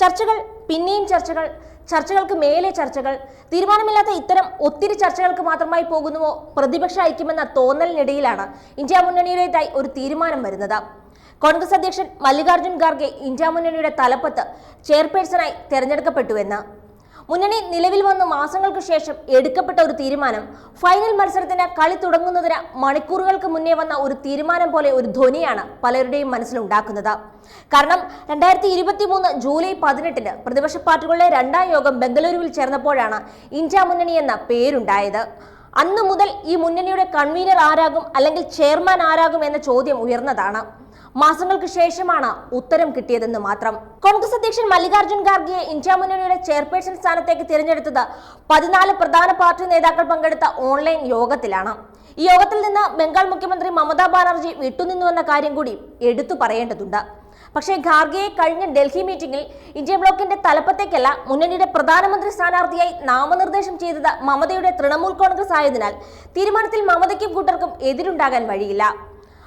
ചർച്ചകൾ പിന്നെയും ചർച്ചകൾ ചർച്ചകൾക്ക് മേലെ ചർച്ചകൾ തീരുമാനമില്ലാത്ത ഇത്തരം ഒത്തിരി ചർച്ചകൾക്ക് മാത്രമായി പോകുന്നുവോ പ്രതിപക്ഷ ഐക്യമെന്ന തോന്നലിനിടയിലാണ് ഇന്ത്യ മുന്നണിയുടേതായി ഒരു തീരുമാനം വരുന്നത്. കോൺഗ്രസ് അധ്യക്ഷൻ മല്ലികാർജുൻ ഖാർഗെ ഇന്ത്യ മുന്നണിയുടെ തലപ്പത്ത് ചെയർപേഴ്സണായി തെരഞ്ഞെടുക്കപ്പെട്ടുവെന്ന്. മുന്നണി നിലവിൽ വന്ന മാസങ്ങൾക്ക് ശേഷം എടുക്കപ്പെട്ട ഒരു തീരുമാനം. ഫൈനൽ മത്സരത്തിന് കളി തുടങ്ങുന്നതിന് മണിക്കൂറുകൾക്ക് മുന്നേ വന്ന ഒരു തീരുമാനം പോലെ ഒരു ധ്വനിയാണ് പലരുടെയും മനസ്സിലുണ്ടാക്കുന്നത്. കാരണം രണ്ടായിരത്തി ഇരുപത്തി മൂന്ന് ജൂലൈ പതിനെട്ടിന് പ്രതിപക്ഷ പാർട്ടികളുടെ രണ്ടാം യോഗം ബംഗളൂരുവിൽ ചേർന്നപ്പോഴാണ് ഇന്ത്യ മുന്നണി എന്ന പേരുണ്ടായത്. അന്നു മുതൽ ഈ മുന്നണിയുടെ കൺവീനർ ആരാകും അല്ലെങ്കിൽ ചെയർമാൻ ആരാകും എന്ന ചോദ്യം ഉയർന്നതാണ്. മാസങ്ങൾക്ക് ശേഷമാണ് ഉത്തരം കിട്ടിയതെന്ന് മാത്രം. കോൺഗ്രസ് അധ്യക്ഷൻ മല്ലികാർജുൻ ഖാർഗെയെ ഇന്ത്യ മുന്നണിയുടെ ചെയർപേഴ്സൺ സ്ഥാനത്തേക്ക് തിരഞ്ഞെടുത്തത് പതിനാല് പ്രധാന പാർട്ടി നേതാക്കൾ പങ്കെടുത്ത ഓൺലൈൻ യോഗത്തിലാണ്. ഈ യോഗത്തിൽ നിന്ന് ബംഗാൾ മുഖ്യമന്ത്രി മമതാ ബാനർജി വിട്ടുനിന്നുവെന്ന കാര്യം കൂടി എടുത്തു പറയേണ്ടതുണ്ട്. പക്ഷേ ഖാർഗെയെ കഴിഞ്ഞ ഡൽഹി മീറ്റിംഗിൽ ഇന്ത്യ ബ്ലോക്കിന്റെ തലപ്പത്തേക്കല്ല മുന്നണിയുടെ പ്രധാനമന്ത്രി സ്ഥാനാർത്ഥിയായി നാമനിർദ്ദേശം ചെയ്തത് മമതയുടെ തൃണമൂൽ കോൺഗ്രസ് ആയതിനാൽ തീരുമാനത്തിൽ മമതയ്ക്കും കൂട്ടർക്കും എതിരുണ്ടാകാൻ വഴിയില്ല.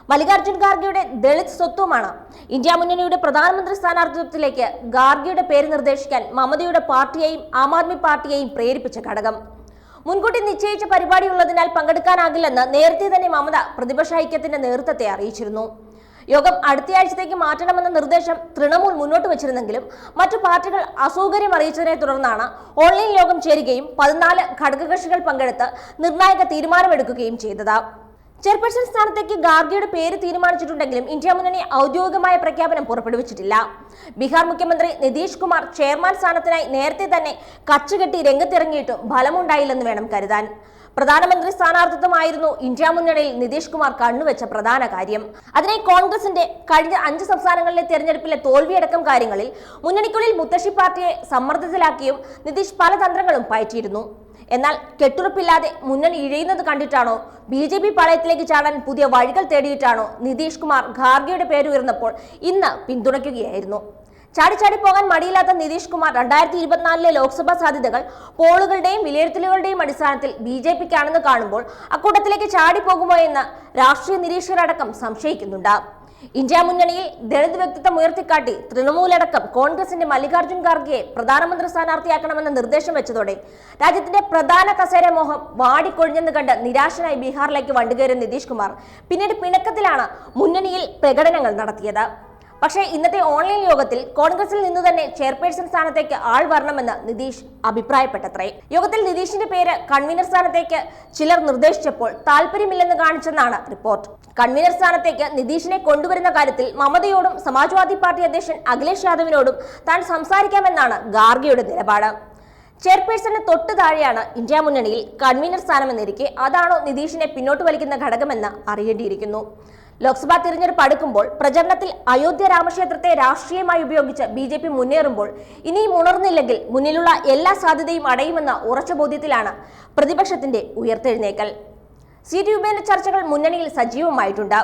മല്ലികാർജുൻ ഖാർഗെയുടെ ദളിത് സ്വത്വമാണ്. ഇന്ത്യ മുന്നണിയുടെ പ്രധാനമന്ത്രി സ്ഥാനാർത്ഥിത്വത്തിലേക്ക് ഖാർഗെയുടെ പേര് നിർദ്ദേശിക്കാൻ മമതയുടെ പാർട്ടിയെയും ആം ആദ്മി പാർട്ടിയെയും പ്രേരിപ്പിച്ച ഘടകം. മുൻകൂട്ടി നിശ്ചയിച്ച പരിപാടിയുള്ളതിനാൽ പങ്കെടുക്കാനാകില്ലെന്ന് നേരത്തെ തന്നെ മമത പ്രതിപക്ഷ ഐക്യത്തിന്റെ നേതൃത്വത്തെ അറിയിച്ചിരുന്നു. യോഗം അടുത്തയാഴ്ചത്തേക്ക് മാറ്റണമെന്ന നിർദ്ദേശം തൃണമൂൽ മുന്നോട്ട് വെച്ചിരുന്നെങ്കിലും മറ്റു പാർട്ടികൾ അസൗകര്യം അറിയിച്ചതിനെ തുടർന്നാണ് ഓൺലൈൻ യോഗം ചേരുകയും പതിനാല് ഘടകകക്ഷികൾ പങ്കെടുത്ത് നിർണായക തീരുമാനമെടുക്കുകയും ചെയ്തത്. ചെയർപേഴ്സൺ സ്ഥാനത്തേക്ക് ഗാർഗിയുടെ പേര് തീരുമാനിച്ചിട്ടുണ്ടെങ്കിലും ഇന്ത്യ മുന്നണി ഔദ്യോഗികമായ പ്രഖ്യാപനം പുറപ്പെടുവിച്ചിട്ടില്ല. ബീഹാർ മുഖ്യമന്ത്രി നിതീഷ് കുമാർ ചെയർമാൻ സ്ഥാനത്തിനായി നേരത്തെ തന്നെ കച്ചുകെട്ടി രംഗത്തിറങ്ങിയിട്ടും ഫലമുണ്ടായില്ലെന്ന് വേണം കരുതാൻ. പ്രധാനമന്ത്രി സ്ഥാനാർത്ഥിത്വമായിരുന്നു ഇന്ത്യ മുന്നണിയിൽ നിതീഷ് കുമാർ കണ്ണുവെച്ച പ്രധാന കാര്യം. അതിനെ കോൺഗ്രസിന്റെ കഴിഞ്ഞ അഞ്ച് സംസ്ഥാനങ്ങളിലെ തെരഞ്ഞെടുപ്പിലെ തോൽവിയടക്കം കാര്യങ്ങളിൽ മുന്നണിക്കുള്ളിൽ മുത്തശ്ശി പാർട്ടിയെ സമ്മർദ്ദത്തിലാക്കിയും നിതീഷ് പല തന്ത്രങ്ങളും പയറ്റിയിരുന്നു. എന്നാൽ കെട്ടുറപ്പില്ലാതെ മുന്നണി ഇഴയുന്നത് കണ്ടിട്ടാണോ ബി ജെ പി പാളയത്തിലേക്ക് ചാടാൻ പുതിയ വഴികൾ തേടിയിട്ടാണോ നിതീഷ് കുമാർ ഖാർഗെയുടെ പേര് ഉയർന്നപ്പോൾ ഇന്ന് പിന്തുണയ്ക്കുകയായിരുന്നു? ചാടി ചാടി പോകാൻ മടിയില്ലാത്ത നിതീഷ് കുമാർ രണ്ടായിരത്തി ഇരുപത്തിനാലിലെ ലോക്സഭാ സാധ്യതകൾ പോളുകളുടെയും വിലയിരുത്തലുകളുടെയും അടിസ്ഥാനത്തിൽ ബി ജെ പിക്കാണെന്ന് കാണുമ്പോൾ അക്കൂട്ടത്തിലേക്ക് ചാടി പോകുമോ എന്ന് രാഷ്ട്രീയ നിരീക്ഷകരടക്കം സംശയിക്കുന്നുണ്ട്. ഇന്ത്യ മുന്നണിയിൽ ദളിത് വ്യക്തിത്വം ഉയർത്തിക്കാട്ടി തൃണമൂലടക്കം കോൺഗ്രസിന്റെ മല്ലികാർജുൻ ഖാർഗെയെ പ്രധാനമന്ത്രി സ്ഥാനാർത്ഥിയാക്കണമെന്ന നിർദ്ദേശം വെച്ചതോടെ രാജ്യത്തിന്റെ പ്രധാന കസേര മോഹം വാടിക്കൊഴിഞ്ഞെന്ന് കണ്ട് നിരാശനായി ബീഹാറിലേക്ക് വണ്ടുകയറിയ നിതീഷ് കുമാർ പിന്നീട് പിണക്കത്തിലാണ് മുന്നണിയിൽ പ്രകടനങ്ങൾ നടത്തിയത്. പക്ഷേ ഇന്നത്തെ ഓൺലൈൻ യോഗത്തിൽ കോൺഗ്രസിൽ നിന്ന് തന്നെ ചെയർപേഴ്സൺ സ്ഥാനത്തേക്ക് ആൾ വരണമെന്ന് നിതീഷ് അഭിപ്രായപ്പെട്ടത്രേ. യോഗത്തിൽ നിതീഷിന്റെ പേര് കൺവീനർ സ്ഥാനത്തേക്ക് ചിലർ നിർദ്ദേശിച്ചപ്പോൾ താല്പര്യമില്ലെന്ന് കാണിച്ചെന്നാണ് റിപ്പോർട്ട്. കൺവീനർ സ്ഥാനത്തേക്ക് നിതീഷിനെ കൊണ്ടുവരുന്ന കാര്യത്തിൽ മമതയോടും സമാജ്വാദി പാർട്ടി അധ്യക്ഷൻ അഖിലേഷ് യാദവിനോടും താൻ സംസാരിക്കാമെന്നാണ് ഗാർഗിയുടെ നിലപാട്. ചെയർപേഴ്സണ് തൊട്ട് താഴെയാണ് ഇന്ത്യ മുന്നണിയിൽ കൺവീനർ സ്ഥാനമെന്നിരിക്കെ അതാണോ നിതീഷിനെ പിന്നോട്ട് വലിക്കുന്ന ഘടകമെന്ന് അറിയേണ്ടിയിരിക്കുന്നു. ലോക്സഭാ തിരഞ്ഞെടുപ്പ് അടുക്കുമ്പോൾ പ്രചരണത്തിൽ അയോധ്യ രാമക്ഷേത്രത്തെ രാഷ്ട്രീയമായി ഉപയോഗിച്ച് ബി ജെ പി മുന്നേറുമ്പോൾ ഇനിയും ഉണർന്നില്ലെങ്കിൽ മുന്നിലുള്ള എല്ലാ സാധ്യതയും അടയുമെന്ന ഉറച്ച ബോധ്യത്തിലാണ് പ്രതിപക്ഷത്തിന്റെ ഉയർത്തെഴുന്നേക്കൽ. സീറ്റ് വിഭജന ചർച്ചകൾ മുന്നണിയിൽ സജീവമായിട്ടുണ്ട്.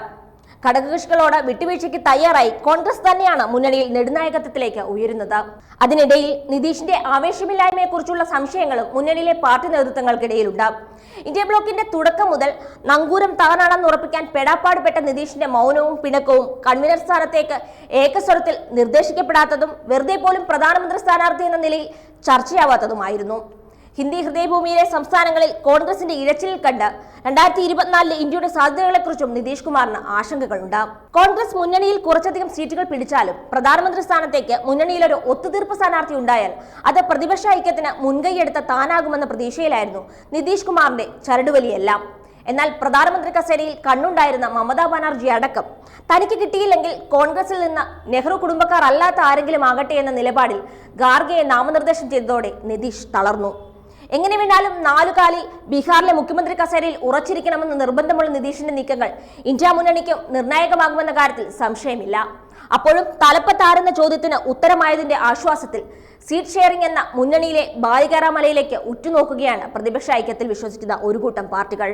ഘടകകക്ഷികളോട് വിട്ടുവീഴ്ചയ്ക്ക് തയ്യാറായി കോൺഗ്രസ് തന്നെയാണ് മുന്നണിയിൽ നെടുനായകത്വത്തിലേക്ക് ഉയരുന്നത്. അതിനിടയിൽ നിതീഷിന്റെ ആവേശമില്ലായ്മയെക്കുറിച്ചുള്ള സംശയങ്ങളും മുന്നണിയിലെ പാർട്ടി നേതൃത്വങ്ങൾക്കിടയിലുണ്ട്. ഇന്ത്യ ബ്ലോക്കിന്റെ തുടക്കം മുതൽ നങ്കൂരം താനാണെന്ന് ഉറപ്പിക്കാൻ പെടാപ്പാടുപെട്ട നിതീഷിന്റെ മൗനവും പിണക്കവും കൺവീനർ സ്ഥാനത്തേക്ക് ഏകസ്വരത്തിൽ നിർദ്ദേശിക്കപ്പെടാത്തതും വെറുതെ പോലും പ്രധാനമന്ത്രി സ്ഥാനാർത്ഥി എന്ന നിലയിൽ ചർച്ചയാവാത്തതുമായിരുന്നു. ഹിന്ദി ഹൃദയഭൂമിയിലെ സംസ്ഥാനങ്ങളിൽ കോൺഗ്രസിന്റെ ഇരച്ചിലിൽ കണ്ട് രണ്ടായിരത്തി ഇരുപത്തിനാലിലെ ഇന്ത്യയുടെ സാധ്യതകളെക്കുറിച്ചും നിതീഷ് കുമാറിന് ആശങ്കകളുണ്ട്. കോൺഗ്രസ് മുന്നണിയിൽ കുറച്ചധികം സീറ്റുകൾ പിടിച്ചാലും പ്രധാനമന്ത്രി സ്ഥാനത്തേക്ക് മുന്നണിയിൽ ഒരു ഒത്തുതീർപ്പ് സ്ഥാനാർത്ഥി ഉണ്ടായാൽ അത് പ്രതിപക്ഷ ഐക്യത്തിന് മുൻകൈയെടുത്ത താനാകുമെന്ന പ്രതീക്ഷയിലായിരുന്നു നിതീഷ് കുമാറിന്റെ ചരടുവലിയെല്ലാം. എന്നാൽ പ്രധാനമന്ത്രി കസേരയിൽ കണ്ണുണ്ടായിരുന്ന മമതാ ബാനർജി അടക്കം തനിക്ക് കിട്ടിയില്ലെങ്കിൽ കോൺഗ്രസിൽ നിന്ന് നെഹ്റു കുടുംബക്കാർ അല്ലാത്ത ആരെങ്കിലും ആകട്ടെ എന്ന നിലപാടിൽ ഗാർഗയെ നാമനിർദ്ദേശം ചെയ്തതോടെ നിതീഷ് തളർന്നു. എങ്ങനെ വേണ്ടാലും നാലുകാലിൽ ബീഹാറിലെ മുഖ്യമന്ത്രി കസേരയിൽ ഉറച്ചിരിക്കണമെന്ന് നിർബന്ധമുള്ള നിതീഷിന്റെ നീക്കങ്ങൾ ഇന്ത്യ മുന്നണിക്കും നിർണായകമാകുമെന്ന കാര്യത്തിൽ സംശയമില്ല. അപ്പോഴും തലപ്പത്താരെന്ന ചോദ്യത്തിന് ഉത്തരമായതിന്റെ ആശ്വാസത്തിൽ സീറ്റ് ഷെയറിംഗ് എന്ന മുന്നണിയിലെ ബാലികാറാമലയിലേക്ക് ഉറ്റുനോക്കുകയാണ് പ്രതിപക്ഷ ഐക്യത്തിൽ വിശ്വസിക്കുന്ന ഒരു കൂട്ടം പാർട്ടികൾ.